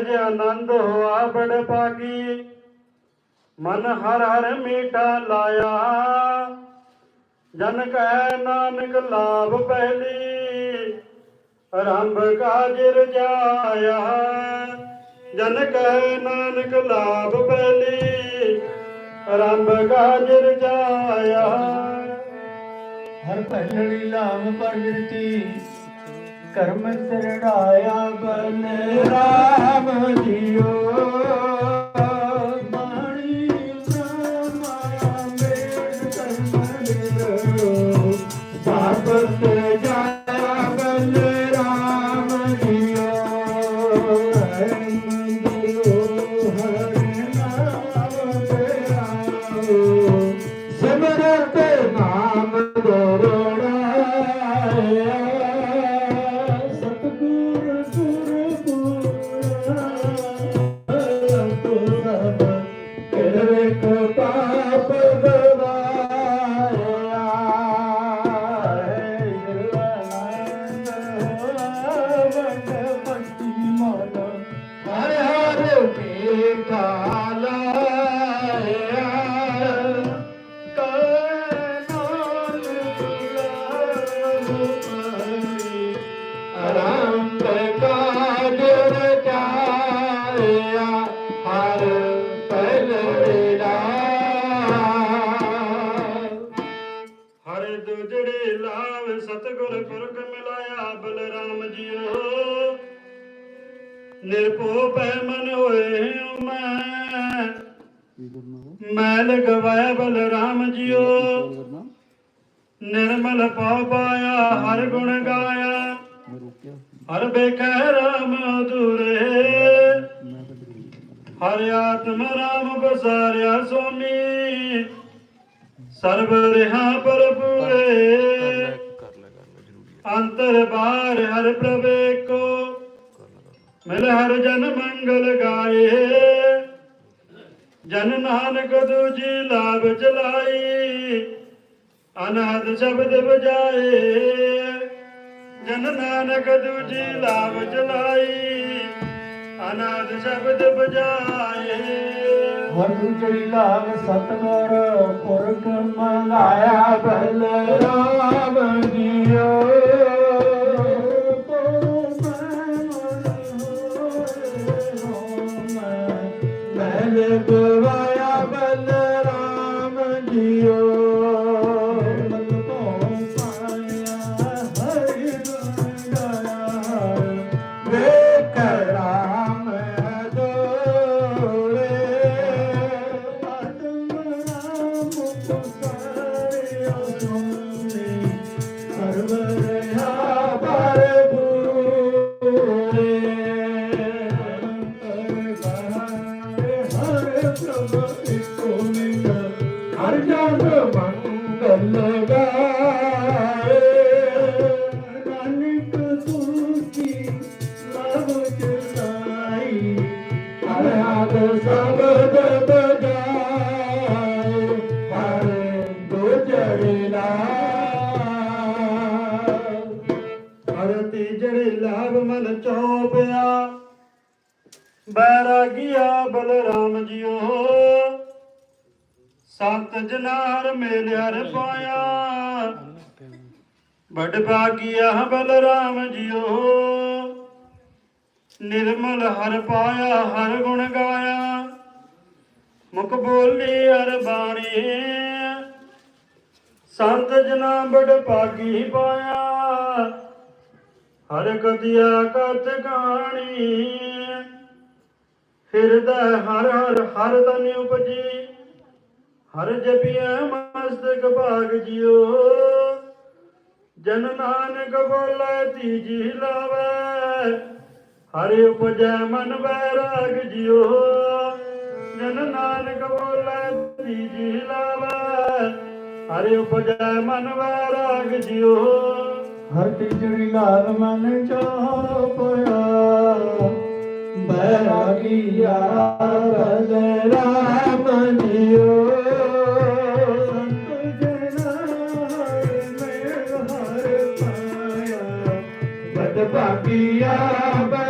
ਜੇ ਆਨੰਦ ਹੋਆ ਬੜ ਪਾਗੀ ਮਨ ਹਰ ਹਰ ਮੀਠਾ ਲਾਇਆ। ਜਨ ਕਹਿ ਨਾਨਕ ਲਾਭ ਪਹਿਲੀ। ਆਰੰਭ ਕਾਜ ਰਜਾਇਆ ਜਨ ਕਹਿ ਨਾਨਕ ਲਾਭ ਪਹਿਲੀ। ਆਰੰਭ ਕਾਜ ਰਜਾਇਆ ਹਰ ਪਹਿਲੜੀ ਲਾਮ ਪ੍ਰਗਤੀ ਕਰਮ ਤਰੜਾਇਆ ਬਨ ਰਾਮ ਜੀਓ। ਹਰ ਦੁਜੜੇ ਲਾਭ ਸਤਗੁਰ ਪੁਰਖ ਮਿਲਾਇਆ ਬਲਰਾਮ ਜੀਓ। ਨਿਰਭਉ ਪੈ ਮਨ ਹੋਏ ਮੈਂ। ਮੈਲ ਗਵਾਇਆ ਬਲਰਾਮ ਜੀਓ। ਨਿਰਮਲ ਪਾਉ ਪਾਇਆ, ਹਰ ਗੁਣ ਗਾਇਆ। ਹਰ ਬੇਖੈ ਰਾਮ ਦੂਰੇ ਹਰ ਆਤਮ ਰਾਮ ਬਸਾਰਿਆ ਸੋਮੀ। ਸਰਬ ਰਹਾ ਪਰਪੂਰੇ ਅੰਤਰ ਬਾਹਰ ਹਰ ਪ੍ਰਵੇਕੋ। ਮਿਲ ਹਰ ਜਨ ਮੰਗਲ ਗਾਏ। ਜਨ ਨਾਨਕ ਦੂਜੀ ਲਾਭ ਚਲਾਈ। ਅਨਾਦ ਸ਼ਬਦ ਬਜਾਏ ਜਨ ਨਾਨਕ ਦੂਜੀ ਲਾਭ ਚਲਾਈ। ਅਨਾਦ ਸ਼ਬਦ ਬਜਾਏ ਹਰ ਦੂਜੜੀ ਲਾਭ ਸਤਗੁਰ ਪੁਰਖ ਮਲਾਇਆ ਬਲ ਰਾਮ ਜੀਓ। ਹਰ ਪ੍ਰਭ ਸਤ ਜਨਾਰ ਮੇਲਿਆ ਰ ਪਾਇਆ। ਵੱਡ ਭਾਗੀਆ ਬਲਰਾਮ ਜੀਓ। ਨਿਰਮਲ ਹਰ ਪਾਇਆ, ਹਰ ਗੁਣ ਗਾਇਆ। ਮੁਖ ਬੋਲੀ ਹਰ ਬਾਣੀ। ਸੰਤ ਜਨਾ ਬੜ ਭਾਗੀ ਪਾਇਆ। ਹਰ ਕਤਿਆ ਕਥ ਕਹਾਣੀ ਹਿਰਦੈ ਹਰ ਹਰ ਹਰ ਤਨ ਉਪਜੀ। ਹਰ ਜਪਿਆ ਮਸਤਕ ਭਾਗ ਜਿਓ ਜਨ ਨਾਨਕ ਬੋਲੇ ਤੀਜੀ ਲਾਵੇ। ਹਰਿ ਉਪਜੈ ਮਨ ਬੈਰਾਗ ਜਿਓ ਜਨ ਨਾਨਕ ਬੋਲੇ ਤੀਜੀ ਲਾਵੇ। ਹਰਿ ਉਪਜੈ ਮਨ ਬੈਰਾਗ ਜਿਓ ਹਰ ਤੀਜੜੀ ਲਾਲ ਮਨ ਚੋਪਿਆ। ਬੈਰਾਗੀਆ ਬਲ ਰਾਮ ਜੀਓ ਪਾਇਆ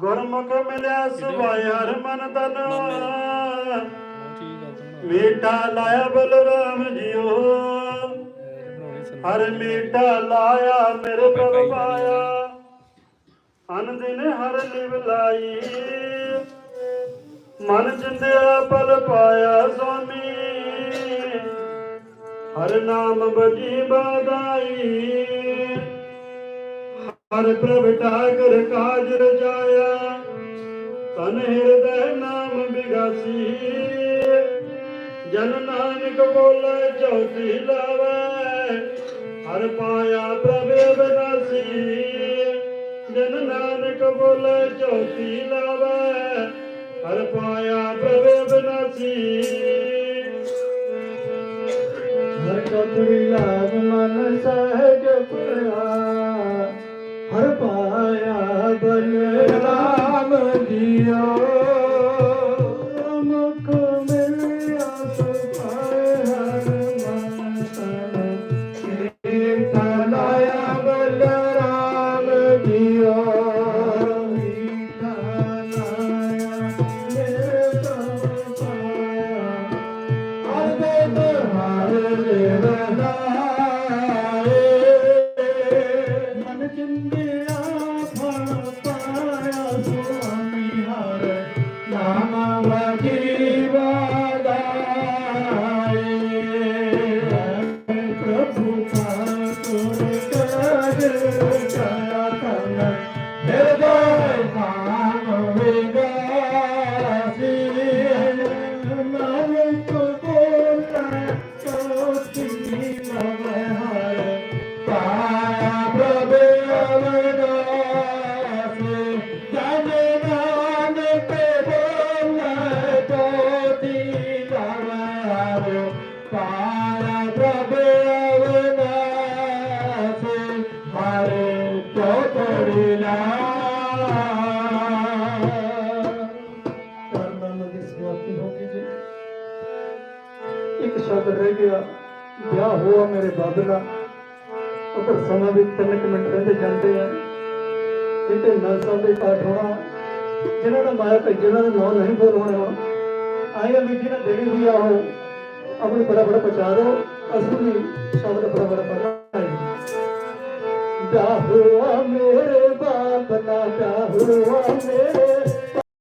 ਗੁਰਮੁਖ ਮਿਲਿਆ ਸੁਭਾਇ ਹਰ ਮਨ ਤਨ ਮੀਠਾ ਲਾਇਆ ਬਲਰਾਮ ਜਿਉ ਹਰ ਮੀਠਾ ਲਾਇਆ ਮੇਰੇ ਪ੍ਰਭ ਪਾਇਆ ਅਨ ਦਿਨ ਹਰ ਲਿਵ ਲਾਈ। ਮਨ ਚਿੰਦਿਆ ਪਲ ਪਾਇਆ ਸੁਆਮੀ। ਹਰ ਨਾਮ ਬਜੀ ਬਾਦਾਈ ਹਰ ਪ੍ਰਭ ਠਾਕਰ ਕਾਜ ਰਜਾਇਆ ਤਨ ਹਿਰਦੈ ਨਾਮ ਬਿਗਾਸੀ ਜਨ ਨਾਨਕ ਬੋਲੇ ਚੌਥੀ ਲਾਵੇ, ਹਰ ਪਾਇਆ ਪ੍ਰਭ ਅਬਨਾਸੀ ਜਨ ਨਾਨਕ ਬੋਲੇ ਚੌਥੀ ਲਾਵੇ, ਹਰ ਪਾਇਆ ਪ੍ਰਭ ਅਬਨਾਸੀ ਹਰ ਚਤੁਰੀ ਲਾਭ ਮਨ ਸਹਿਜ ਪਿਆ ਹਰ ਪਾਇਆ ਬਲਰਾਮ ਜੀਓ। ਰਹਿ ਗਿਆ, ਵਿਆਹ ਹੋਆ ਮੇਰੇ ਬਾਬੇ ਦਾ। ਉਧਰ ਸਮਾਂ ਵੀ ਤਿੰਨ ਮਿੰਟ ਰਹਿੰਦੇ ਜਾਂਦੇ ਆ। ਇਹ ਤੇ ਨਲਸਾ ਦੇ ਪਾਠ ਹੋਣਾ, ਜਿਨ੍ਹਾਂ ਦਾ ਮਾਇਆ ਭੇਜੇ ਉਹਨਾਂ ਦੇ ਨਾਮ ਨਹੀਂ ਬੋਲ ਹੋਣੇ ਹੁਣ। ਆਇਆ ਵੀ ਜਿਹਨਾਂ ਦੇਣੀ ਹੋਈ ਆ ਉਹ, ਆਪਣੀ ਬੜਾ ਬੜਾ ਪਹੁੰਚਾ ਦਿਓ। ਅਸੀਂ ਵੀ ਸ਼ਬਦ ਬੜਾ ਬੜਾ ਪੜ੍ਹਨਾ ਵਿਆਹ ਹੋਆ ਮੇਰੇ ਬਾਪ ਦਾ, ਵਿਆਹ ਹੋਆ ਮੇਰੇ